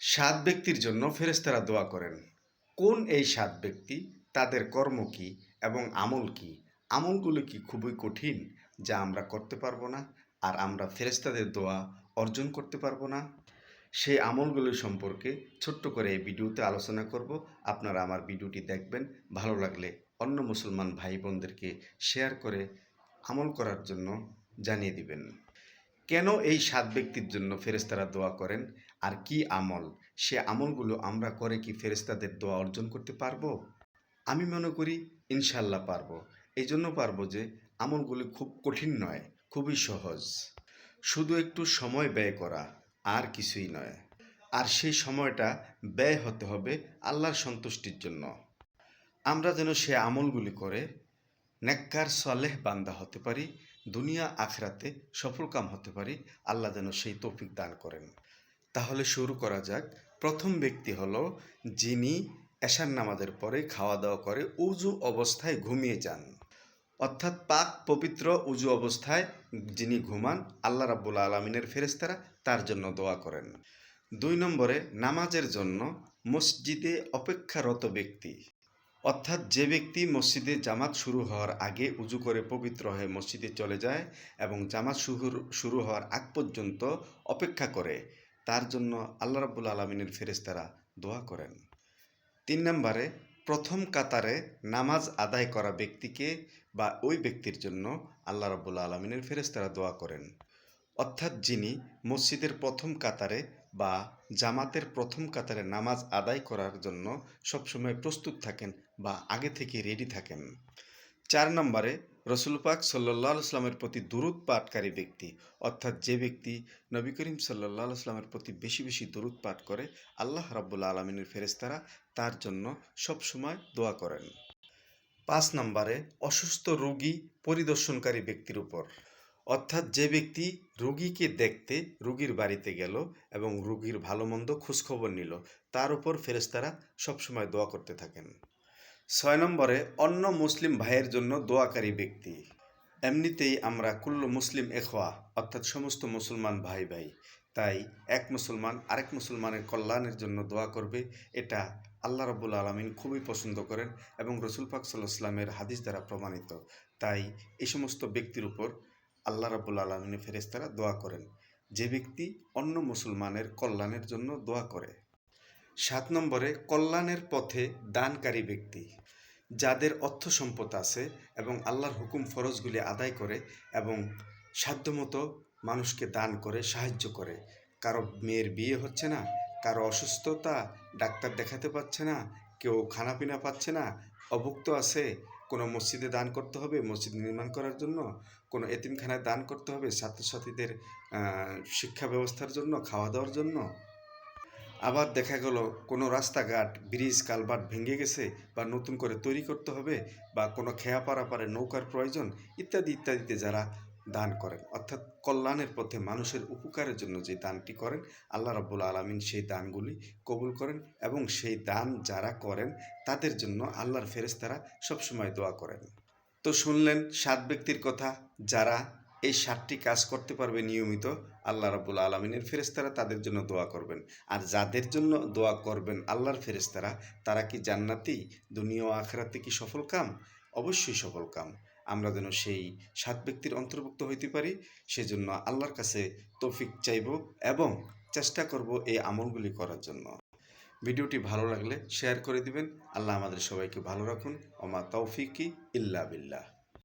সাত ব্যক্তির জন্য ফেরেস্তারা দোয়া করেন। কোন এই সাত ব্যক্তি? তাদের কর্ম কি এবং আমল কি? আমলগুলো কি খুবই কঠিন যা আমরা করতে পারব না আর আমরা ফেরেশতাদের দোয়া অর্জন করতে পারব না? সেই আমলগুলো সম্পর্কে ছোট্ট করে এই ভিডিওতে আলোচনা করব। আপনারা আমার ভিডিওটি দেখবেন। ভালো লাগলে অন্য মুসলমান ভাই বোনদেরকে শেয়ার করে আমল করার জন্য জানিয়ে দিবেন। কেন এই সাত ব্যক্তির জন্য ফেরেস্তারা দোয়া করেন? আর কি আমল? সে আমলগুলো আমরা করে কি ফেরেস্তাদের দোয়া অর্জন করতে পারব? আমি মনে করি ইনশাল্লাহ পারব। এই জন্য পারব যে আমলগুলি খুব কঠিন নয়, খুবই সহজ। শুধু একটু সময় ব্যয় করা আর কিছুই নয়। আর সেই সময়টা ব্যয় হতে হবে আল্লাহর সন্তুষ্টির জন্য। আমরা যেন সে আমলগুলি করে নেককার সলেহ বান্দা হতে পারি, দুনিয়া আখরাতে সফলকাম হতে পারি, আল্লাহ যেন সেই তৌফিক দান করেন। তাহলে শুরু করা যাক। প্রথম ব্যক্তি হল যিনি এশার নামাজের পরে খাওয়া দাওয়া করে উজু অবস্থায় ঘুমিয়ে যান। অর্থাৎ পাক, পবিত্র, উজু অবস্থায় যিনি ঘুমান, আল্লাহ রাব্বুল আলমিনের ফেরেস্তারা তার জন্য দোয়া করেন। দুই নম্বরে, নামাজের জন্য মসজিদে অপেক্ষারত ব্যক্তি। অর্থাৎ যে ব্যক্তি মসজিদে জামাত শুরু হওয়ার আগে উজু করে পবিত্র হয়ে মসজিদে চলে যায় এবং জামাত শুরু হওয়ার আগ পর্যন্ত অপেক্ষা করে তার জন্য আল্লাহ রাব্বুল আলমিনের ফেরেস্তারা দোয়া করেন। তিন নম্বরে, প্রথম কাতারে নামাজ আদায় করা ব্যক্তিকে বা ওই ব্যক্তির জন্য আল্লাহ রাব্বুল আলমিনের ফেরেস্তারা দোয়া করেন। অর্থাৎ যিনি মসজিদের প্রথম কাতারে বা জামাতের প্রথম কাতারে নামাজ আদায় করার জন্য সবসময় প্রস্তুত থাকেন বা আগে থেকে রেডি থাকেন। চার নম্বরে রসুল পাক সাল্লাহ ইসলামের প্রতি দুরুদ পাঠকারী ব্যক্তি, অর্থাৎ যে ব্যক্তি নবী করিম সাল্লাহ ইসলামের প্রতি বেশি বেশি দুরুদ পাঠ করে, আল্লাহ রাব্বুল আলমিনের ফেরেস্তারা তার জন্য সবসময় দোয়া করেন। পাঁচ নম্বরে অসুস্থ রোগী পরিদর্শনকারী ব্যক্তির উপর, অর্থাৎ যে ব্যক্তি রোগীকে দেখতে রোগীর বাড়িতে গেল এবং রোগীর ভালো মন্দ খোঁজখবর নিল, তার উপর ফেরেস্তারা সবসময় দোয়া করতে থাকেন। ছয় নম্বরে, অন্য মুসলিম ভাইয়ের জন্য দোয়াকারী ব্যক্তি। এমনিতেই আমরা কুল্ল মুসলিম এখোয়া, অর্থাৎ সমস্ত মুসলমান ভাই ভাই। তাই এক মুসলমান আরেক মুসলমানের কল্যাণের জন্য দোয়া করবে, এটা আল্লাহ রবুল আলমিন খুবই পছন্দ করেন এবং রসুল পাক সাল্লাহ ইসলামের হাদিস দ্বারা প্রমাণিত। তাই এই সমস্ত ব্যক্তির উপর আল্লাহ রাবুল আলমিনের ফেরেস্তারা দোয়া করেন। যে ব্যক্তি অন্য মুসলমানের কল্যাণের জন্য দোয়া করে। সাত নম্বরে কল্যাণের পথে দানকারী ব্যক্তি, যাদের অর্থ সম্পদ আছে এবং আল্লাহর হুকুম ফরজগুলি আদায় করে এবং সাধ্যমতো মানুষকে দান করে, সাহায্য করে। কারও মেয়ের বিয়ে হচ্ছে না, কারও অসুস্থতা, ডাক্তার দেখাতে পাচ্ছে না, কেউ খানাপিনা পাচ্ছে না, অভুক্ত আছে, কোনো মসজিদে দান করতে হবে, মসজিদ নির্মাণ করার জন্য, কোনো এতিমখানায় দান করতে হবে, ছাত্রছাত্রীদের শিক্ষা ব্যবস্থার জন্য, খাওয়া দাওয়ার জন্য। আবার দেখা গেল কোনো রাস্তাঘাট, ব্রিজ, কালভার্ট ভেঙে গেছে বা নতুন করে তৈরি করতে হবে বা কোনো খেয়া পারাপারে নৌকার প্রয়োজন ইত্যাদি ইত্যাদিতে যারা দান করেন। অর্থাৎ কল্যাণের পথে মানুষের উপকারের জন্য যে দানটি করেন, আল্লাহ রাব্বুল আলমিন সেই দানগুলি কবুল করেন এবং সেই দান যারা করেন তাদের জন্য আল্লাহর ফেরেস্তারা সবসময় দোয়া করেন। তো শুনলেন সাত ব্যক্তির কথা, যারা এই সাতটি কাজ করতে পারবে নিয়মিত আল্লাহ রাবুল আলমিনের ফেরেস্তারা তাদের জন্য দোয়া করবেন। আর যাদের জন্য দোয়া করবেন আল্লাহর ফেরেস্তারা তারা কি জান্নাতি, দুনিয়া আখরাতে কি সফল কাম? অবশ্যই সফল কাম। আমরা যেন সেই সাত ব্যক্তির অন্তর্ভুক্ত হইতে পারি, সেজন্য আল্লাহর কাছে তৌফিক চাইব এবং চেষ্টা করব এই আমলগুলি করার জন্য। ভিডিওটি ভালো লাগলে শেয়ার করে দিবেন। আল্লাহ আমাদের সবাইকে ভালো রাখুন। ওমা তৌফিকি ইল্লা বিল্লাহ।